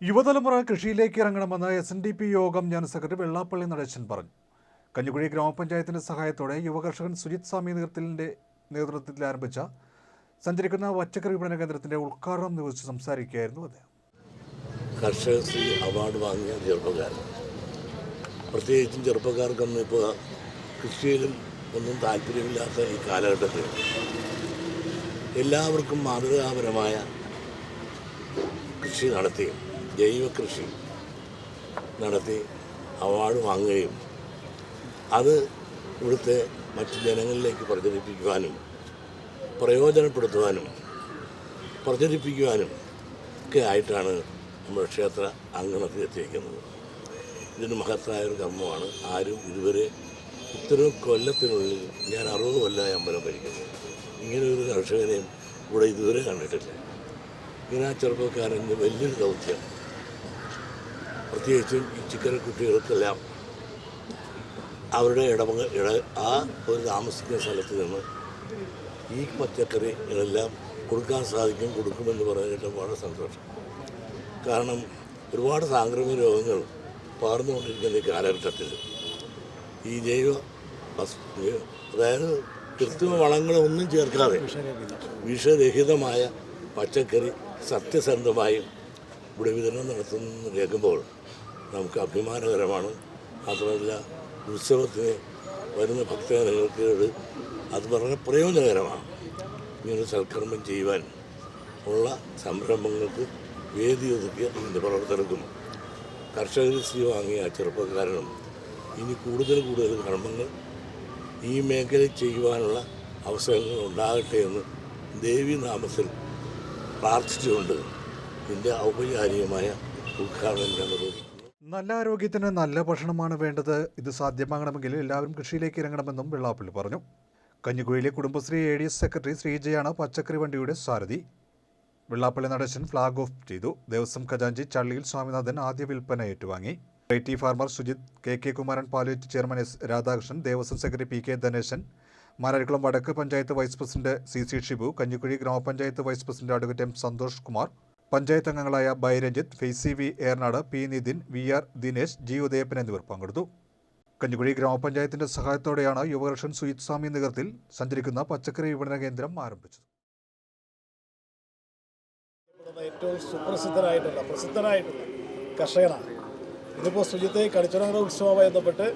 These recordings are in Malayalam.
യുവതലമുറ കൃഷിയിലേക്ക് ഇറങ്ങണമെന്ന് എസ് എൻ ഡി പി യോഗം ജനറൽ സെക്രട്ടറി വെള്ളാപ്പള്ളി നടേശൻ പറഞ്ഞു. കഞ്ഞിക്കുഴി ഗ്രാമപഞ്ചായത്തിന്റെ സഹായത്തോടെ യുവകർഷകൻ സുജിത് സ്വാമി നേതൃത്വത്തിന്റെ നേതൃത്വത്തിൽ ആരംഭിച്ച സഞ്ചരിക്കുന്ന പച്ചക്കറി വിപണന കേന്ദ്രത്തിന്റെ ഉദ്ഘാടനം നിർവഹിച്ച് സംസാരിക്കുകയായിരുന്നു അദ്ദേഹം. കർഷക ശ്രീ അവാർഡ് വാങ്ങിയ ചെറുപ്പക്കാരൻ പ്രത്യേകിച്ചും ചെറുപ്പക്കാർക്കൊന്നും ഇപ്പോൾ കൃഷിയിലും ഒന്നും താല്പര്യമില്ലാത്ത ഈ കാലഘട്ടത്തിൽ എല്ലാവർക്കും മാതൃകാപരമായ കൃഷി നടത്തി. ജൈവ കൃഷി നടത്തി അവാർഡ് വാങ്ങുകയും അത് ഇവിടുത്തെ മറ്റ് ജനങ്ങളിലേക്ക് പ്രചരിപ്പിക്കുവാനും പ്രയോജനപ്പെടുത്തുവാനും പ്രചരിപ്പിക്കുവാനും ഒക്കെ ആയിട്ടാണ് നമ്മുടെ ക്ഷേത്ര അങ്കണത്തിൽ എത്തിയിരിക്കുന്നത്. ഇതിന് മഹത്തായ ഒരു കർമ്മമാണ്. ആരും ഇതുവരെ ഇത്രയും കൊല്ലത്തിനുള്ളിൽ ഞാൻ അറുപത് കൊല്ലമായി അമ്പലം ഭരിക്കുന്നു. ഇങ്ങനെ ഒരു കർഷകനെയും ഇവിടെ ഇതുവരെ കണ്ടിട്ടില്ല. ഇങ്ങനെ ആ ചെറുപ്പക്കാരന്റെ വലിയൊരു ദൗത്യം പ്രത്യേകിച്ചും ഈ ചിക്കൻ കുട്ടികൾക്കെല്ലാം അവരുടെ ഇടമ ഇട ആ ഒരു താമസിക്കുന്ന സ്ഥലത്ത് നിന്ന് ഈ പച്ചക്കറി ഇതെല്ലാം കൊടുക്കാൻ സാധിക്കും കൊടുക്കുമെന്ന് പറഞ്ഞിട്ട് വളരെ സന്തോഷം. കാരണം ഒരുപാട് സാംക്രമിക രോഗങ്ങൾ പാർന്നുകൊണ്ടിരിക്കുന്ന ഈ കാലഘട്ടത്തിൽ ഈ ജൈവ അതായത് കൃത്രിമ വളങ്ങളൊന്നും ചേർക്കാതെ വിഷരഹിതമായ പച്ചക്കറി സത്യസന്ധമായും ഇവിടെ വിതരണം നടത്തുന്നു കേൾക്കുമ്പോൾ നമുക്ക് അഭിമാനകരമാണ്. മാത്രമല്ല ഉത്സവത്തിന് വരുന്ന ഭക്തജനങ്ങൾക്ക് അത് വളരെ പ്രയോജനകരമാണ്. ഇങ്ങനെ സൽക്കർമ്മം ചെയ്യുവാൻ ഉള്ള സംരംഭങ്ങൾക്ക് വേദി ഒതുക്കിയ ഇതിന്റെ പ്രവർത്തനക്കും കർഷകർ സ്ഥിതി വാങ്ങിയ ചെറുപ്പക്കാരനും ഇനി കൂടുതൽ കൂടുതൽ കർമ്മങ്ങൾ ഈ മേഖലയിൽ ചെയ്യുവാനുള്ള അവസരങ്ങൾ ഉണ്ടാകട്ടെ എന്ന് ദേവി നാമത്തിൽ പ്രാർത്ഥിച്ചുകൊണ്ട് ഇതിന്റെ ഔപചാരികമായ ഉദ്ഘാടനം ഞാൻ നല്ല ആരോഗ്യത്തിന് നല്ല ഭക്ഷണമാണ് വേണ്ടത്. ഇത് സാധ്യമാകണമെങ്കിൽ എല്ലാവരും കൃഷിയിലേക്ക് ഇറങ്ങണമെന്നും വെള്ളാപ്പള്ളി പറഞ്ഞു. കഞ്ഞിക്കുഴിയിലെ Kudumbashree A D S secretary ശ്രീജയാണ് പച്ചക്കറി വണ്ടിയുടെ സാരഥി. വെള്ളാപ്പള്ളി നടേശൻ ഫ്ളാഗ് ഓഫ് ചെയ്തു. ദേവസ്വം ഖജാഞ്ചി ചള്ളിയിൽ സ്വാമിനാഥൻ ആദ്യ വിൽപ്പന ഏറ്റുവാങ്ങി. I farmer Sujith K K Kumaran പാലുവെറ്റ് chairman S Radhakrishnan Devaswom secretary P K Dhaneshan Mararikulam വടക്ക് panchayat vice president C C Shibu Kanjikuzhi ഗ്രാമപഞ്ചായത്ത് vice president advocate M Santhosh Kumar panchayat അംഗങ്ങളായ ബൈരഞ്ജിത്ത് Faizy V Ernad P Nithin V R Dinesh G Udayappan എന്നിവർ പങ്കെടുത്തു. കഞ്ഞിക്കുഴി ഗ്രാമപഞ്ചായത്തിന്റെ സഹായത്തോടെയാണ് യുവകർഷൻ സുയിത്സ്വാമി നഗരത്തിൽ സഞ്ചരിക്കുന്ന പച്ചക്കറി വിപണന കേന്ദ്രം ആരംഭിച്ചത്. ഏറ്റവും സുപ്രസിദ്ധനായിട്ടുള്ള പ്രസിദ്ധനായിട്ടുള്ള കർഷകനാണ്. ഇതിപ്പോൾ ശുചിത്വ കടിച്ചുറങ്ങ ഉത്സവവുമായി ബന്ധപ്പെട്ട്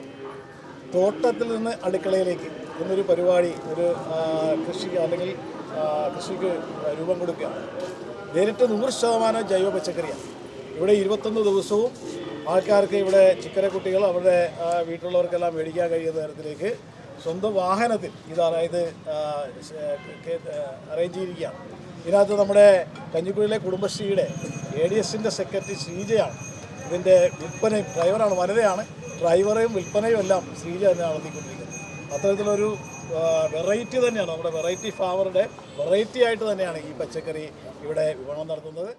തോട്ടത്തിൽ നിന്ന് അടുക്കളയിലേക്ക് എന്നൊരു പരിപാടി ഒരു കൃഷിക്ക് അല്ലെങ്കിൽ കൃഷിക്ക് രൂപം കൊടുക്കുകയാണ്. നേരിട്ട് നൂറ് ശതമാനം ജൈവ പച്ചക്കറിയാണ് ഇവിടെ ഇരുപത്തൊന്ന് ദിവസവും ആൾക്കാർക്ക് ഇവിടെ ചിക്കര കുട്ടികൾ അവരുടെ വീട്ടിലുള്ളവർക്കെല്ലാം മേടിക്കാൻ കഴിയുന്ന തരത്തിലേക്ക് സ്വന്തം വാഹനത്തിൽ ഇത് അതായത് അറേഞ്ച് ചെയ്തിരിക്കുകയാണ്. ഇതിനകത്ത് നമ്മുടെ കഞ്ഞിക്കുഴിയിലെ കുടുംബശ്രീയുടെ എ ഡി എസിന്റെ സെക്രട്ടറി ശ്രീജയാണ്. ഇതിന്റെ വിൽപ്പനയും ഡ്രൈവറാണ് വനിതയാണ്. ഡ്രൈവറേയും വിൽപ്പനയും എല്ലാം ശ്രീജ തന്നെ നടത്തിക്കൊണ്ടിരിക്കുന്നത്. അത്തരത്തിലൊരു വെറൈറ്റി തന്നെയാണ്. നമ്മുടെ വെറൈറ്റി ഫാമറുടെ വെറൈറ്റി ആയിട്ട് തന്നെയാണ് ഈ പച്ചക്കറി ഇവിടെ വിപണനം നടത്തുന്നത്.